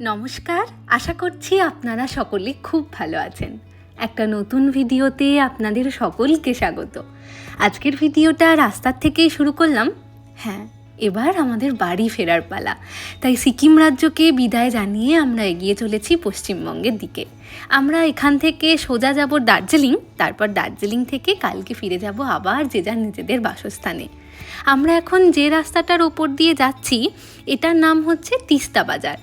নমস্কার, আশা করছি আপনারা সকলে খুব ভালো আছেন। একটা নতুন ভিডিওতে আপনাদের সকলকে স্বাগত। আজকের ভিডিওটা রাস্তার থেকেই শুরু করলাম। হ্যাঁ এবার আমাদের বাড়ি ফেরার পালা। তাই সিকিম রাজ্যকে বিদায় জানিয়ে আমরা এগিয়ে চলেছি পশ্চিমবঙ্গের দিকে। আমরা এখান থেকে সোজা যাব দার্জিলিং, তারপর দার্জিলিং থেকে কালকে ফিরে যাব আবার যে যার নিজেদের বাসস্থানে। আমরা এখন যে রাস্তাটার ওপর দিয়ে যাচ্ছি, এটার নাম হচ্ছে তিস্তা বাজার।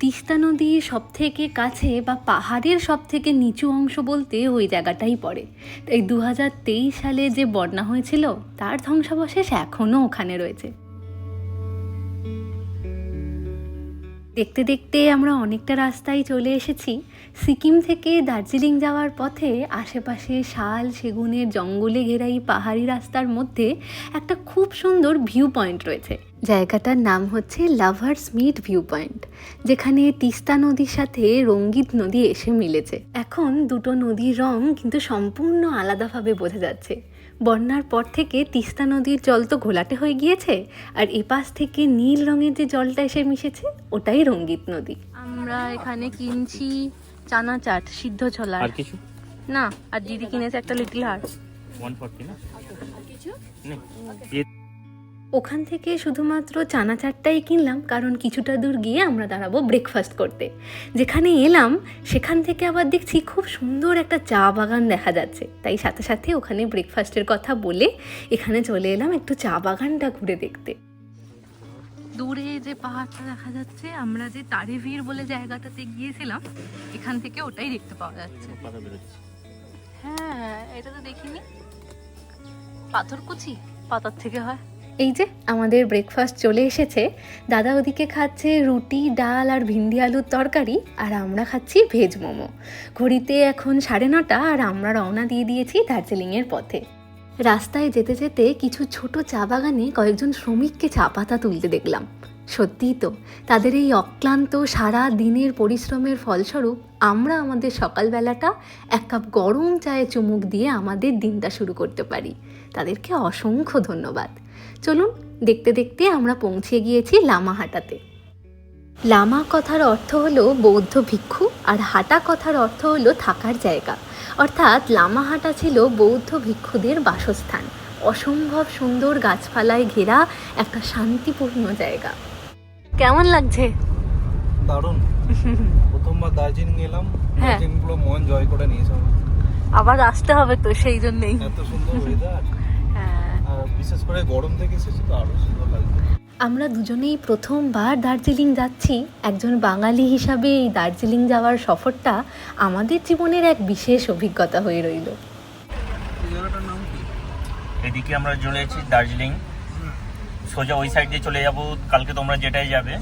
তিস্তা নদীর সব থেকে কাছে বা পাহাড়ের সব থেকে নিচু অংশ বলতে ওই জায়গাটাই পড়ে। তাই দু হাজার তেইশ সালে যে বন্যা হয়েছিল, তার ধ্বংসাবশেষ এখনও ওখানে রয়েছে। দেখতে দেখতে আমরা অনেকটা রাস্তায় চলে এসেছি। সিকিম থেকে দার্জিলিং যাওয়ার পথে আশেপাশে শাল, সেগুনের জঙ্গলে ঘেরা এই পাহাড়ি রাস্তার মধ্যে একটা খুব সুন্দর ভিউ পয়েন্ট রয়েছে। জায়গাটার নাম হচ্ছে লাভার্স মিট ভিউ পয়েন্ট যেখানে তিস্তা নদীর সাথে রঙ্গিত নদী এসে মিলেছে। এখন দুটো নদীর রং কিন্তু সম্পূর্ণ আলাদাভাবে বোঝা যাচ্ছে। বন্যার পর থেকে তিস্তা নদীর জল তো ঘোলাটে হয়ে গিয়েছে আর এপাশ থেকে নীল রঙের যে জলটা এসে মিশেছে ওটাই রঙ্গিত নদী। আমরা এখানে কিনছি চানা চাট সিদ্ধ ছোলার। আর কিছু? না আর দিদি কিনেছে একটা লিটল হার। ওয়ান ফর্টি না? নে। ওখান থেকে শুধুমাত্র চানা চাটটাই কিনলাম, কারণ কিছুটা দূর গিয়ে আমরা দাঁড়াবো ব্রেকফাস্ট করতে। যেখানে এলাম, সেখান থেকে আবার দেখছি খুব সুন্দর একটা চা বাগান দেখা যাচ্ছে। তাই সাথে সাথে ওখানে ব্রেকফাস্টের কথা বলে এখানে চলে এলাম একটু চা বাগানটা ঘুরে দেখতে। দূরে যে পাহাড়টা দেখা যাচ্ছে, আমরা যে তারেভির বলে জায়গাটাতে গিয়েছিলাম, এখান থেকে ওটাই দেখতে পাওয়া যাচ্ছে। হ্যাঁ এটা তো দেখিনি। পাথরকুচি পাতার থেকে হয়। এই যে আমাদের ব্রেকফাস্ট চলে এসেছে। দাদা ওদিকে খাচ্ছে রুটি, ডাল আর ভিন্ডি আলুর তরকারি, আর আমরা খাচ্ছি ভেজ মোমো। ঘড়িতে এখন সাড়ে নটা আর আমরা রওনা দিয়ে দিয়েছি দার্জিলিংয়ের পথে। রাস্তায় যেতে যেতে কিছু ছোট চা বাগানে কয়েকজন শ্রমিককে চা পাতা তুলতে দেখলাম। সত্যিই তো, তাদের এই অক্লান্ত সারা দিনের পরিশ্রমের ফলস্বরূপ আমরা আমাদের সকালবেলাটা এক কাপ গরম চায়ে চুমুক দিয়ে আমাদের দিনটা শুরু করতে পারি। তাদেরকে অসংখ্য ধন্যবাদ। চলুন, দেখতে দেখতে আমরা পৌঁছে গিয়েছি লামাহাটাতে। লামা কথার অর্থ হলো বৌদ্ধ ভিক্ষু আর হাটা কথার অর্থ হলো থাকার জায়গা। অর্থাৎ লামাহাটা ছিল বৌদ্ধ ভিক্ষুদের বাসস্থান। অসম্ভব সুন্দর গাছপালায় ঘেরা একটা শান্তিপূর্ণ জায়গা। কেমন লাগছে? দারুণ। প্রথমবার দার্জিলিং এলাম হ্যাঁ। দার্জিলিং পুরো মন জয় করে নিয়েছে আমার। আবার আসতে হবে তো সেই জন্যই। এত সুন্দর ওয়েদার হ্যাঁ। বিশেষ করে গরম থেকে এসেছি তো আরও সুন্দর লাগছে। আমরা দুজনেই প্রথমবার দার্জিলিং যাচ্ছি। একজন বাঙালি হিসাবে এই দার্জিলিং যাওয়ার সফরটা আমাদের জীবনের এক বিশেষ অভিজ্ঞতা হয়ে রইল। নাম কি? এদিকে আমরা চলে এসেছি দার্জিলিং। সোজা ওই সাইড দিয়ে চলে যাব, কালকে তোমরা যেটাই যাবে।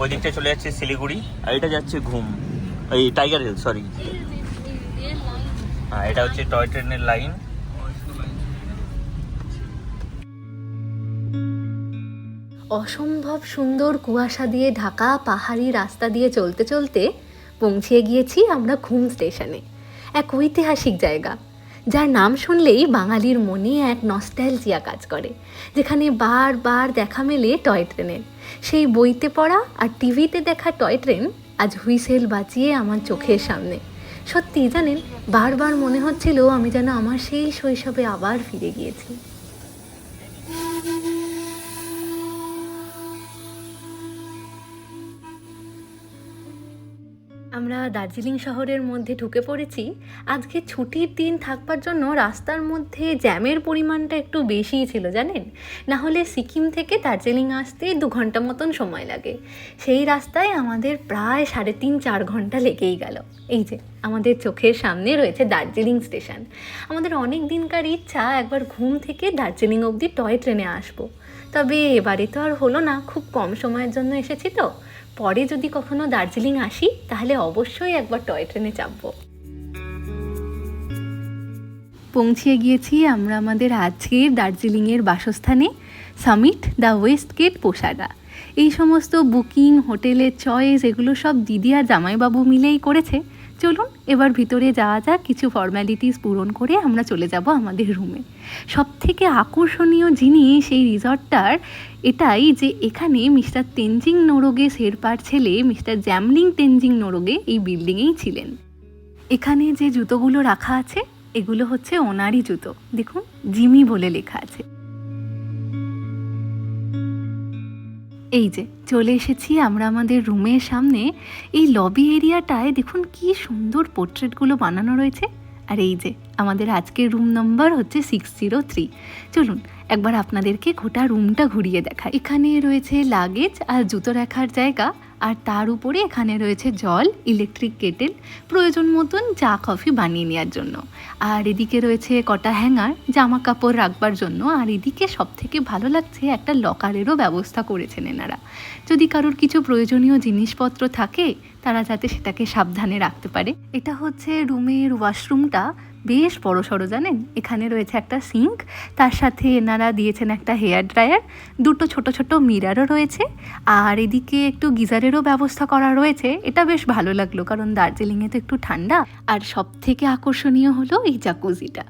ওই দিকটা চলে যাচ্ছে শিলিগুড়ি, আর এটা যাচ্ছে ঘুম। এই টাইগার হিল সরি হ্যাঁ এটা হচ্ছে টয় ট্রেনের লাইন অসম্ভব সুন্দর কুয়াশা দিয়ে ঢাকা, পাহাড়ি রাস্তা দিয়ে চলতে চলতে পৌঁছে গিয়েছি আমরা ঘুম স্টেশনে, এক ঐতিহাসিক জায়গা। যার নাম শুনলেই বাঙালির মনে এক নস্টাইলজিয়া কাজ করে, যেখানে বারবার দেখা মেলে টয় ট্রেনের। সেই বইতে পড়া আর টিভিতে দেখা টয় ট্রেন আজ হুইসেল বাঁচিয়ে আমার চোখের সামনে। সত্যি জানেন বারবার মনে হচ্ছিল আমি যেন আমার সেই শৈশবে আবার ফিরে গিয়েছি। আমরা দার্জিলিং শহরের মধ্যে ঢুকে পড়েছি, আজকে ছুটির দিন থাকবার জন্য রাস্তার মধ্যে জ্যামের পরিমাণটা একটু বেশিই ছিল, জানেন? না হলে সিকিম থেকে দার্জিলিং আসতে দু ঘণ্টা মতন সময় লাগে। সেই রাস্তায় আমাদের প্রায় সাড়ে তিন চার ঘণ্টা লেগেই গেল। এই যে, আমাদের চোখের সামনে রয়েছে দার্জিলিং স্টেশন। আমাদের অনেক দিনকার ইচ্ছা একবার ঘুম থেকে দার্জিলিং অবধি টয় ট্রেনে আসব। তবে এবারে তো আর হলো না, খুব কম সময়ের জন্য এসেছি তো। পরে যদি কখনো দার্জিলিং আসি, তাহলে অবশ্যই একবার টয় ট্রেনে চাপবো। পৌঁছিয়ে গিয়েছি আমরা আমাদের আজকের দার্জিলিংয়ের বাসস্থানে সামিট দ্য ওয়েস্ট গেট পোশাকা এই সমস্ত বুকিং, হোটেলের চয়েস, এগুলো সব দিদি আর জামাইবাবু মিলেই করেছে। চলুন, এবার ভিতরে যাওয়া যাক, কিছু ফর্ম্যালিটিস পূরণ করে আমরা চলে যাব আমাদের রুমে সব থেকে আকর্ষণীয় জিনিস এই রিসর্টটার এটাই যে এখানে মিস্টার তেনজিং নোরোগে শেরপার ছেলে মিস্টার জ্যামলিং তেনজিং নোরোগে এই বিল্ডিংয়েই ছিলেন। এখানে যে জুতোগুলো রাখা আছে, এগুলো হচ্ছে ওনারই জুতো। দেখুন, জিমি বলে লেখা আছে। এই যে, চলে এসেছি আমরা আমাদের রুমের সামনে। এই লবি এরিয়াটায় দেখুন কি সুন্দর পোর্ট্রেটগুলো বানানো রয়েছে। আর এই যে আমাদের আজকের রুম নম্বর হচ্ছে সিক্স জিরো থ্রি চলুন, একবার আপনাদেরকে গোটা রুমটা ঘুরিয়ে দেখায় এখানে রয়েছে লাগেজ আর জুতো রাখার জায়গা, আর তার উপরে এখানে রয়েছে জল ইলেকট্রিক কেটেল প্রয়োজন মতন চা কফি বানিয়ে নেওয়ার জন্য। আর এদিকে রয়েছে কটা হ্যাঙ্গার জামা কাপড় রাখবার জন্য। আর এদিকে সব থেকে ভালো লাগছে, একটা লকারেরও ব্যবস্থা করেছেন এনারা। যদি কারোর কিছু প্রয়োজনীয় জিনিসপত্র থাকে, তারা যাতে সেটাকে সাবধানে রাখতে পারে। এটা হচ্ছে রুমের ওয়াশরুমটা বেশ বড় সড়ো, জানেন? এখানে রয়েছে একটা সিঙ্ক, তার সাথে এনারা দিয়েছেন একটা হেয়ার ড্রায়ার, দুটো ছোট ছোট মিরারও রয়েছে, আর এদিকে একটু গিজারেরও ব্যবস্থা করা রয়েছে, এটা বেশ ভালো লাগল, কারণ দার্জিলিংয়ে তো একটু ঠান্ডা। আর সব থেকে আকর্ষণীয় হলো এই জাকুজিটা।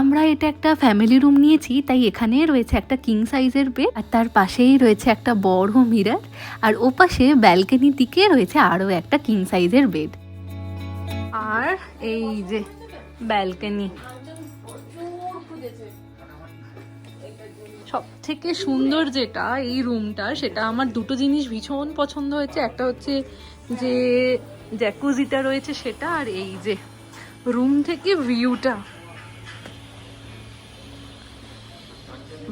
আমরা এটা একটা ফ্যামিলি রুম নিয়েছি, তাই এখানে রয়েছে একটা কিং সাইজের বেড, আর তার পাশেই রয়েছে একটা বড় মিরার, আর ওপাশে ব্যালকনির দিকে রয়েছে আরও একটা কিং সাইজের বেড। আর এই যে ব্যালকনি। সব থেকে সুন্দর যেটা এই রুমটা সেটা আমার দুটো জিনিস ভীষণ পছন্দ হয়েছে। একটা হচ্ছে যে জ্যাকুজিটা রয়েছে সেটা আর এই যে রুম থেকে ভিউটা।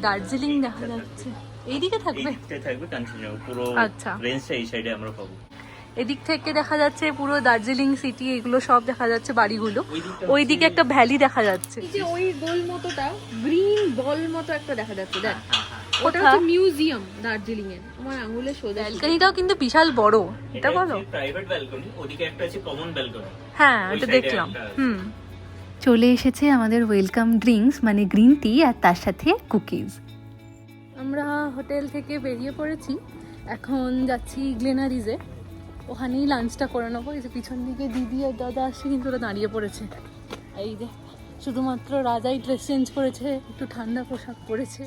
দার্জিলিং দেখা যাচ্ছে। এইদিকে থাকবে? থাকবে পুরো আচ্ছা। রেঞ্জটা এই সাইডে আমরা পাবো। এদিক থেকে দেখা যাচ্ছে পুরো দার্জিলিং সিটি এগুলো সব দেখা যাচ্ছে বাড়িগুলো। ওই ওইদিকে একটা ভ্যালি দেখা যাচ্ছে। যে ওই গোল মতোটা গ্রিন বল মতো একটা দেখা যাচ্ছে দেখ। ওটা হচ্ছে মিউজিয়াম দার্জিলিং এর আমার আঙুলে সোজা ব্যালকনিটাও কিন্তু বিশাল বড় এটা বলো? প্রাইভেট ব্যালকনি ওদিকে একটা আছে কমন ব্যালকনি হ্যাঁ ওই এটা দেখলাম। হুম। চলে এসেছে আমাদের ওয়েলকাম ড্রিঙ্কস মানে গ্রিন টি আর তার সাথে কুকিজ আমরা হোটেল থেকে বেরিয়ে পড়েছি। এখন যাচ্ছি গ্লেনারিজে ওখানেই লাঞ্চটা করে নেব। এই যে পিছন দিকে দিদি আর দাদা আসছে, কিন্তু ওরা দাঁড়িয়ে পড়েছে। এই যে, শুধুমাত্র রাজাই ড্রেস চেঞ্জ করেছে, একটু ঠান্ডা পোশাক পরেছে।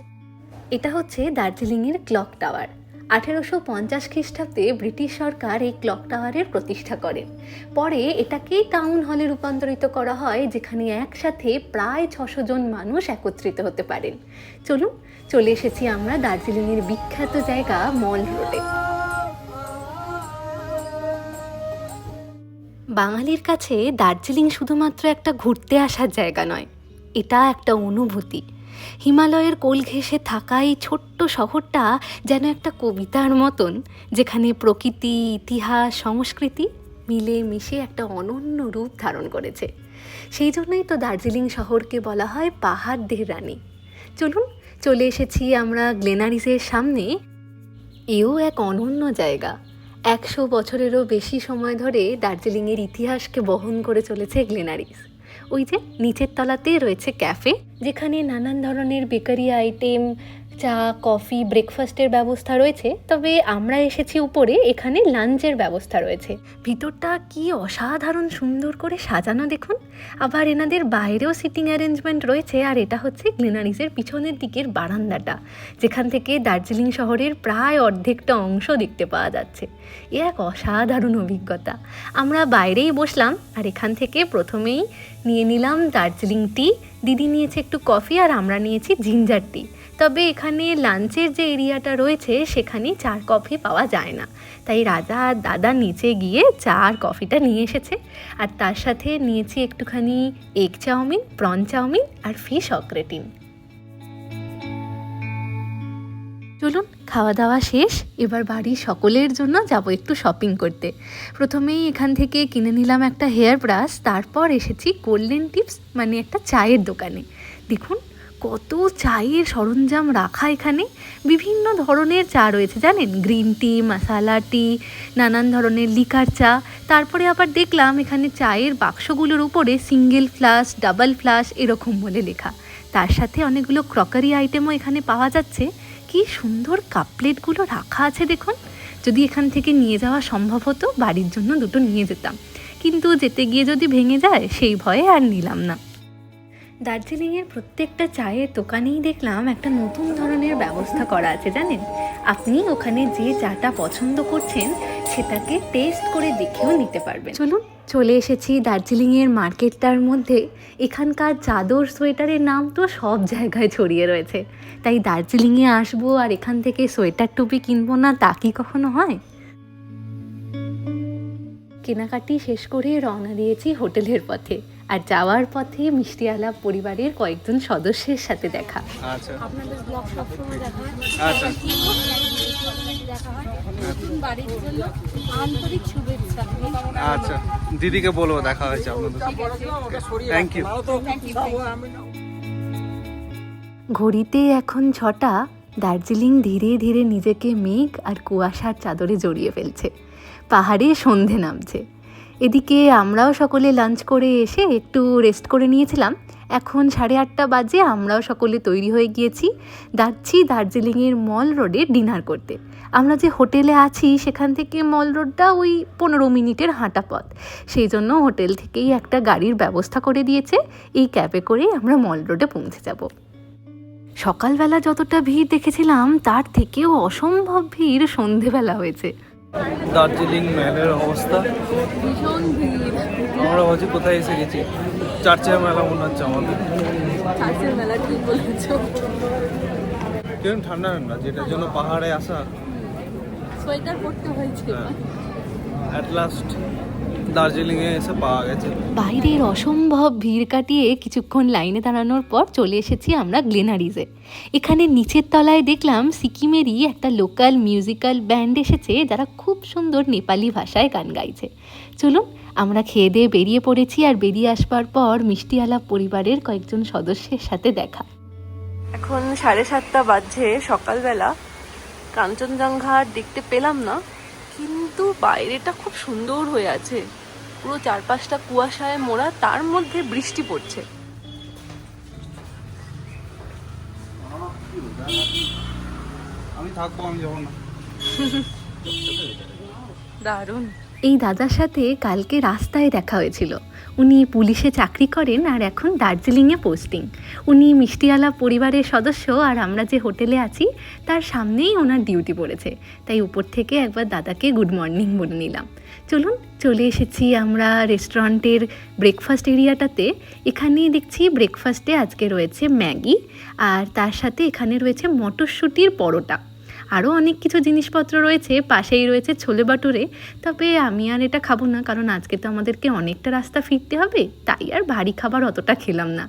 এটা হচ্ছে দার্জিলিংয়ের ক্লক টাওয়ার আঠেরোশো পঞ্চাশ খ্রিস্টাব্দে ব্রিটিশ সরকার এই ক্লক টাওয়ারের প্রতিষ্ঠা করেন। পরে এটাকেই টাউন হলে রূপান্তরিত করা হয়, যেখানে একসাথে প্রায় ছশো জন মানুষ একত্রিত হতে পারেন। চলুন, চলে এসেছি আমরা দার্জিলিংয়ের বিখ্যাত জায়গা মল রোডে বাঙালির কাছে দার্জিলিং শুধুমাত্র একটা ঘুরতে আসার জায়গা নয়, এটা একটা অনুভূতি। হিমালয়ের কোল ঘেঁষে থাকা এই ছোট্ট শহরটা যেন একটা কবিতার মতন, যেখানে প্রকৃতি, ইতিহাস, সংস্কৃতি মিলে মিশে একটা অনন্য রূপ ধারণ করেছে। সেই জন্যই তো দার্জিলিং শহরকে বলা হয় পাহাড়দের রানী। চলুন, চলে এসেছি আমরা গ্লেনারিসের সামনে। এও এক অনন্য জায়গা। একশো বছরেরও বেশি সময় ধরে দার্জিলিংয়ের ইতিহাসকে বহন করে চলেছে গ্লেনারিস। ওই যে নিচের তলাতে রয়েছে ক্যাফে, যেখানে নানান ধরনের বেকারি আইটেম চা, কফি ব্রেকফাস্টের ব্যবস্থা রয়েছে, তবে আমরা এসেছি উপরে, এখানে লাঞ্চের ব্যবস্থা রয়েছে। ভিতরটা কি অসাধারণ সুন্দর করে সাজানো দেখুন। আবার এনাদের বাইরেও সিটিং অ্যারেঞ্জমেন্ট রয়েছে, আর এটা হচ্ছে গ্লিনারিসের পিছনের দিকের বারান্দাটা, যেখান থেকে দার্জিলিং শহরের প্রায় অর্ধেকটা অংশ দেখতে পাওয়া যাচ্ছে। এ এক অসাধারণ অভিজ্ঞতা। আমরা বাইরেই বসলাম, আর এখান থেকে প্রথমেই নিয়ে নিলাম দার্জিলিং টি দিদি নিয়েছে একটু কফি, আর আমরা নিয়েছি জিঞ্জার টি তবে এখানে লাঞ্চের যে এরিয়াটা রয়েছে, সেখানে চার কফি পাওয়া যায় না। তাই রাজা আর দাদা নিচে গিয়ে চা আর কফিটা নিয়ে এসেছে। আর তার সাথে নিয়েছি একটুখানি এগ চাউমিন প্রন চাউমিন আর ফিশ অক্রেটিন চলুন খাওয়া দাওয়া শেষ। এবার বাড়ির সকলের জন্য যাব একটু শপিং করতে। প্রথমেই এখান থেকে কিনে নিলাম একটা হেয়ার ব্রাশ তারপর এসেছি গোল্ডেন টিপস মানে একটা চায়ের দোকানে। দেখুন কত চায়ের সরঞ্জাম রাখা এখানে? বিভিন্ন ধরনের চা রয়েছে, জানেন? গ্রিন টি, মশালা টি, নানান ধরনের লিকার চা। তারপরে আবার দেখলাম এখানে চায়ের বাক্সগুলোর উপরে সিঙ্গেল ফ্লাস ডাবল ফ্লাস এরকম বলে লেখা। তার সাথে অনেকগুলো ক্রকারি আইটেমও এখানে পাওয়া যাচ্ছে। কি সুন্দর কাপ প্লেটগুলো রাখা আছে, দেখুন। যদি এখান থেকে নিয়ে যাওয়া সম্ভব হতো, বাড়ির জন্য দুটো নিয়ে যেতাম। কিন্তু যেতে গিয়ে যদি ভেঙে যায়, সেই ভয়ে আর নিলাম না। দার্জিলিংয়ের প্রত্যেকটা চায়ের দোকানেই দেখলাম একটা নতুন ধরনের ব্যবস্থা করা আছে, জানেন? আপনি ওখানে যে চাটা পছন্দ করছেন, সেটাকে টেস্ট করে দেখেও নিতে পারবেন। চলুন, চলে এসেছি দার্জিলিংয়ের মার্কেটটার মধ্যে। এখানকার চাদর, সোয়েটারের নাম তো সব জায়গায় ছড়িয়ে রয়েছে। তাই দার্জিলিংয়ে আসব আর এখান থেকে সোয়েটার টুপি কিনবো না, তা কি কখনো হয়? কেনাকাটি শেষ করে রওনা দিয়েছি হোটেলের পথে। আর যাওয়ার পথে মিষ্টি আলাপ পরিবারের কয়েকজন সদস্যের সাথে দেখা। আচ্ছা। আপনাদের ব্লগ সবসময় দেখা আচ্ছা। দেখা নতুন বাড়ির জন্য আন্তরিক শুভেচ্ছা। আচ্ছা। দিদিকে বলব দেখা হয়েছে আপনাদের। থ্যাংক ইউ ঘড়িতে এখন ছটা দার্জিলিং ধীরে ধীরে নিজেকে মেঘ আর কুয়াশার চাদরে জড়িয়ে ফেলছে। পাহাড়ে সন্ধে নামছে। এদিকে আমরাও সকলে লাঞ্চ করে এসে একটু রেস্ট করে নিয়েছিলাম। এখন সাড়ে আটটা বাজে, আমরাও সকলে তৈরি হয়ে গিয়েছি। যাচ্ছি দার্জিলিংয়ের মল রোডে ডিনার করতে। আমরা যে হোটেলে আছি, সেখান থেকে মল রোডটা ওই পনেরো মিনিটের হাঁটা পথ। সেই জন্য হোটেল থেকেই একটা গাড়ির ব্যবস্থা করে দিয়েছে। এই ক্যাবে করেই আমরা মল রোডে পৌঁছে যাব। সকালবেলা যতটা ভিড় দেখেছিলাম, তার থেকেও অসম্ভব ভিড় সন্ধেবেলা হয়েছে। দার্জিলিং মেলের অবস্থা। আমরা ভাবছি কোথায় এসে গেছি? চার্চের মেলা মনে হচ্ছে আমাদের। চার্চের মেলা ঠিক বলেছ। কীরকম ঠান্ডা ঠান্ডা যেটার জন্য পাহাড়ে আসা। সোয়েটার পরতে হয়েছে। হ্যাঁ। অ্যাট লাস্ট দার্জিলিংয়ে এসে পাওয়া গেছে। বাইরের অসম্ভব ভিড় কাটিয়ে কিছুক্ষণ লাইনে দাঁড়ানোর পর চলে এসেছি আমরা গ্লেনারিজে। এখানে নিচের তলায় দেখলাম সিকিমেরই একটা লোকাল মিউজিক্যাল ব্যান্ড এসেছে যারা খুব সুন্দর নেপালি ভাষায় গান গাইছে। চলুন আমরা খেয়ে দিয়ে বেরিয়ে পড়েছি আর বেরিয়ে আসবার পর মিষ্টি আলাপ পরিবারের কয়েকজন সদস্যের সাথে দেখা। এখন সাড়ে সাতটা বাজছে সকালবেলা। কাঞ্চনজঙ্ঘা দেখতে পেলাম না। কিন্তু বাইরেটা খুব সুন্দর হয়ে আছে। পুরো চারপাশটা কুয়াশায় মোড়া তার মধ্যে বৃষ্টি পড়ছে। আমি থাকব আমি যাব না। দারুণ। এই দাদার সাথে কালকে রাস্তায় দেখা হয়েছিল। উনি পুলিশে চাকরি করেন আর এখন দার্জিলিংয়ে পোস্টিং। উনি মিষ্টিওয়ালা পরিবারের সদস্য আর আমরা যে হোটেলে আছি, তার সামনেই ওনার ডিউটি পড়েছে। তাই উপর থেকে একবার দাদাকে গুড মর্নিং বলে নিলাম। চলুন, চলে এসেছি আমরা রেস্টুরেন্টের ব্রেকফাস্ট এরিয়াটাতে। এখানেই দেখছি ব্রেকফাস্টে আজকে রয়েছে ম্যাগি আর তার সাথে এখানে রয়েছে মটরশুঁটির পরোটা। আরও অনেক কিছু জিনিসপত্র রয়েছে, পাশেই রয়েছে ছোলে বাটুরে। তবে আমি আর এটা খাব না, কারণ আজকে তো আমাদেরকে অনেকটা রাস্তা ফিরতে হবে, তাই আর ভারী খাবার অতটা খেলাম না।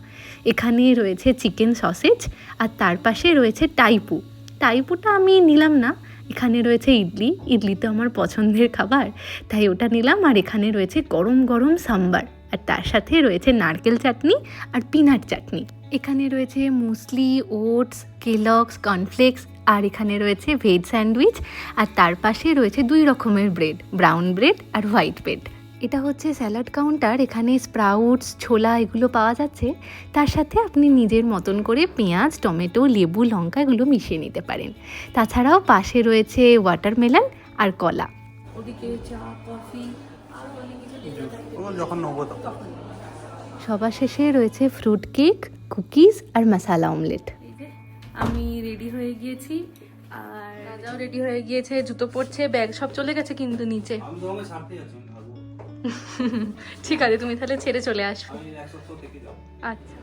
এখানে রয়েছে চিকেন সসেজ, আর তার পাশে রয়েছে টাইপু। টাইপুটা আমি নিলাম না, এখানে রয়েছে ইডলি ইডলি তো আমার পছন্দের খাবার, তাই ওটা নিলাম, আর এখানে রয়েছে গরম গরম সাম্বার, আর তার সাথে রয়েছে নারকেল চাটনি আর পিনাট চাটনি। এখানে রয়েছে মুসলি, ওটস কেলক্স কর্নফ্লেক্স আর এখানে রয়েছে ভেজ স্যান্ডউইচ আর তার পাশে রয়েছে দুই রকমের ব্রেড ব্রাউন ব্রেড আর হোয়াইট ব্রেড এটা হচ্ছে স্যালাড কাউন্টার এখানে স্প্রাউটস ছোলা এগুলো পাওয়া যাচ্ছে। তার সাথে আপনি নিজের মতন করে পেঁয়াজ টমেটো লেবু লঙ্কা এগুলো মিশিয়ে নিতে পারেন। তাছাড়াও পাশে রয়েছে ওয়াটারমেলন আর কলা। ওদিকে চা কফি যখন সবার শেষে রয়েছে ফ্রুট কেক কুকিজ আর মশালা অমলেট আমি রেডি হয়ে গিয়েছি। আর রাজাও রেডি হয়ে গিয়েছে জুতো পরছে ব্যাগ সব চলে গেছে কিন্তু নিচে। ঠিক আছে তুমি তাহলে ছেড়ে চলে আসবে। আচ্ছা।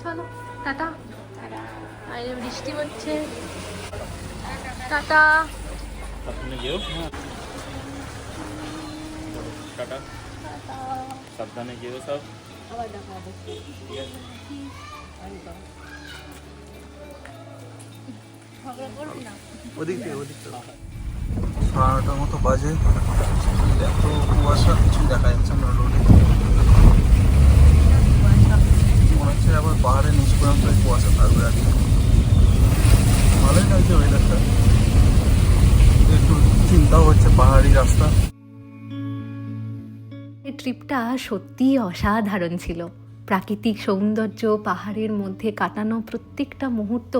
চলো টাটা। বাইরে বৃষ্টি হচ্ছে। টাটা। সাবধানে যেও। টাটা। সাবধানে যেও সব। ওদিক থেকে ওদিক থেকে। সাড়ে মতো বাজে। এত কুয়াশা কিছুই দেখা যাচ্ছে না রোডে। মনে হচ্ছে আবার পাহাড়ের নিচে পর্যন্ত কুয়াশা থাকবে আর কি। ভালোই লাগছে ওয়েদারটা একটু চিন্তাও হচ্ছে পাহাড়ি রাস্তা। এই ট্রিপটা সত্যিই অসাধারণ ছিল। প্রাকৃতিক সৌন্দর্য পাহাড়ের মধ্যে কাটানো প্রত্যেকটা মুহূর্ত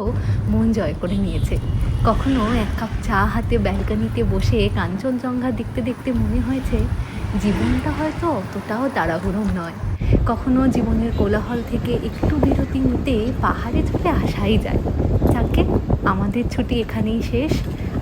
মন জয় করে নিয়েছে। কখনো এক কাপ চা হাতে ব্যালকনিতে বসে কাঞ্চনজঙ্ঘা দেখতে দেখতে মনে হয়েছে, জীবনটা হয়তো অতটাও তাড়াহুড়ো নয়। কখনো জীবনের কোলাহল থেকে একটু বিরতি নিতে পাহাড়ে চলে আসাই যায়। যাকে আমাদের ছুটি এখানেই শেষ।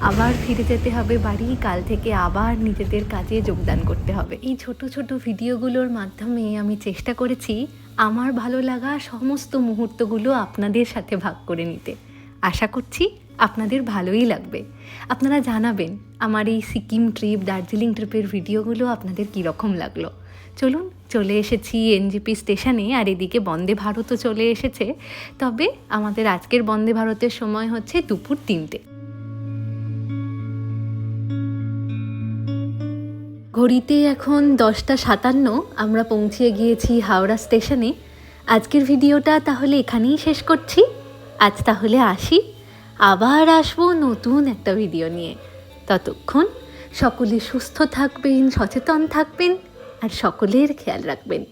আবার ফিরে যেতে হবে বাড়ি, কাল থেকে আবার নিজেদের কাজে যোগদান করতে হবে। এই ছোট ছোট ভিডিওগুলোর মাধ্যমে আমি চেষ্টা করেছি আমার ভালো লাগা সমস্ত মুহূর্তগুলো আপনাদের সাথে ভাগ করে নিতে। আশা করছি আপনাদের ভালোই লাগবে। আপনারা জানাবেন, আমার এই সিকিম ট্রিপ, দার্জিলিং ট্রিপের ভিডিওগুলো আপনাদের কীরকম লাগল। চলুন, চলে এসেছি এনজিপি স্টেশনে, আর এদিকে বন্দে ভারতও চলে এসেছে। তবে আমাদের আজকের বন্দে ভারতের সময় হচ্ছে দুপুর তিনটে। ঘড়িতে এখন দশটা সাতান্ন, আমরা পৌঁছে গিয়েছি হাওড়া স্টেশনে। আজকের ভিডিওটা তাহলে এখানেই শেষ করছি। আজ তাহলে আসি। আবার আসব নতুন একটা ভিডিও নিয়ে। ততক্ষণ সকলে সুস্থ থাকবেন, সচেতন থাকবেন, আর সকলের খেয়াল রাখবেন।